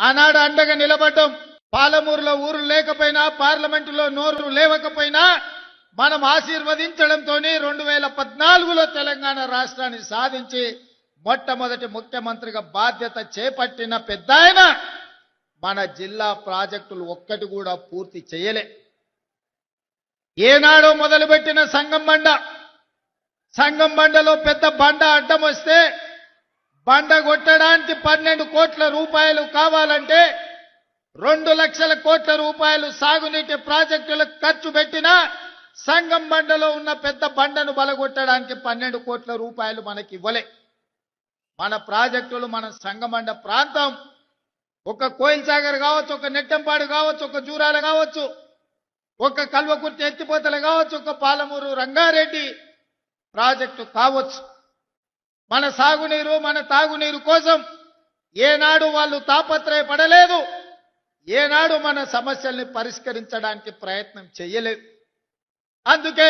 ఆనాడు అండగా నిలబడ్డం పాలమూరులో ఊరు లేకపోయినా పార్లమెంటులో నోరు లేవకపోయినా మనం ఆశీర్వదించడంతోనే రెండు వేల పద్నాలుగులో తెలంగాణ రాష్ట్రాన్ని సాధించి మొట్టమొదటి ముఖ్యమంత్రిగా బాధ్యత చేపట్టిన పెద్ద మన జిల్లా ప్రాజెక్టులు ఒక్కటి కూడా పూర్తి చేయలే. ఏనాడో మొదలుపెట్టిన సంగం బండ సంగం బండలో పెద్ద బండ అడ్డం వస్తే బండ కొట్టడానికి పన్నెండు కోట్ల రూపాయలు కావాలంటే రెండు లక్షల కోట్ల రూపాయలు సాగునీటి ప్రాజెక్టులకు ఖర్చు పెట్టినా సంగం బండలో ఉన్న పెద్ద బండను బలగొట్టడానికి పన్నెండు కోట్ల రూపాయలు మనకి ఇవ్వలే మన ప్రాజెక్టులు మన సంగమండ ప్రాంతం. ఒక కోయిల్ సాగర్ కావచ్చు ఒక నెట్టంపాడు కావచ్చు ఒక జూరాల కావచ్చు ఒక కల్వకుర్తి ఎత్తిపోతలు కావచ్చు ఒక పాలమూరు రంగారెడ్డి ప్రాజెక్టు కావచ్చు. మన సాగునీరు మన తాగునీరు కోసం ఏనాడు వాళ్ళు తాపత్రయపడలేదు. ఏనాడు మన సమస్యల్ని పరిష్కరించడానికి ప్రయత్నం చేయలేదు అందుకే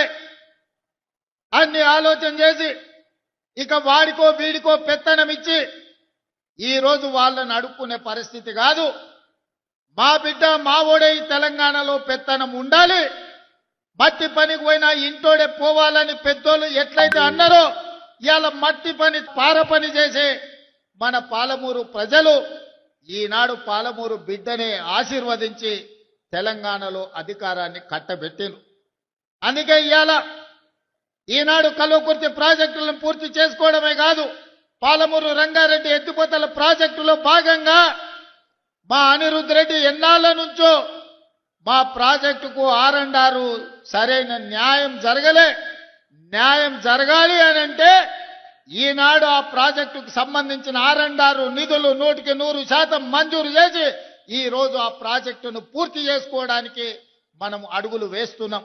అన్ని ఆలోచన చేసి ఇక వాడికో వీడికో పెత్తనం ఇచ్చి ఈ రోజు వాళ్ళని అడుక్కునే పరిస్థితి కాదు. మా బిడ్డ మా ఓడే ఈ తెలంగాణలో పెత్తనం ఉండాలి. మట్టి పనికి పోయినా ఇంటోడే పోవాలని పెద్దోళ్ళు ఎట్లయితే అన్నారో ఇవాళ మట్టి పని పార పని చేసే మన పాలమూరు ప్రజలు ఈనాడు పాలమూరు బిడ్డనే ఆశీర్వదించి తెలంగాణలో అధికారాన్ని కట్టబెట్టిను అందుకే ఇవాళ ఈనాడు కలువకుర్తి ప్రాజెక్టులను పూర్తి చేసుకోవడమే కాదు పాలమూరు రంగారెడ్డి ఎత్తిపోతల ప్రాజెక్టులో భాగంగా మా అనిరుద్ధ రెడ్డి ఎన్నాళ్ళ నుంచో మా ప్రాజెక్టుకు ఆర్ అండ్ ఆరు సరైన న్యాయం జరగలే. న్యాయం జరగాలి అని అంటే ఈనాడు ఆ ప్రాజెక్టుకు సంబంధించిన ఆర్ అండ్ నిధులు నూటికి నూరు శాతం మంజూరు చేసి ఈ రోజు ఆ ప్రాజెక్టును పూర్తి చేసుకోవడానికి మనం అడుగులు వేస్తున్నాం.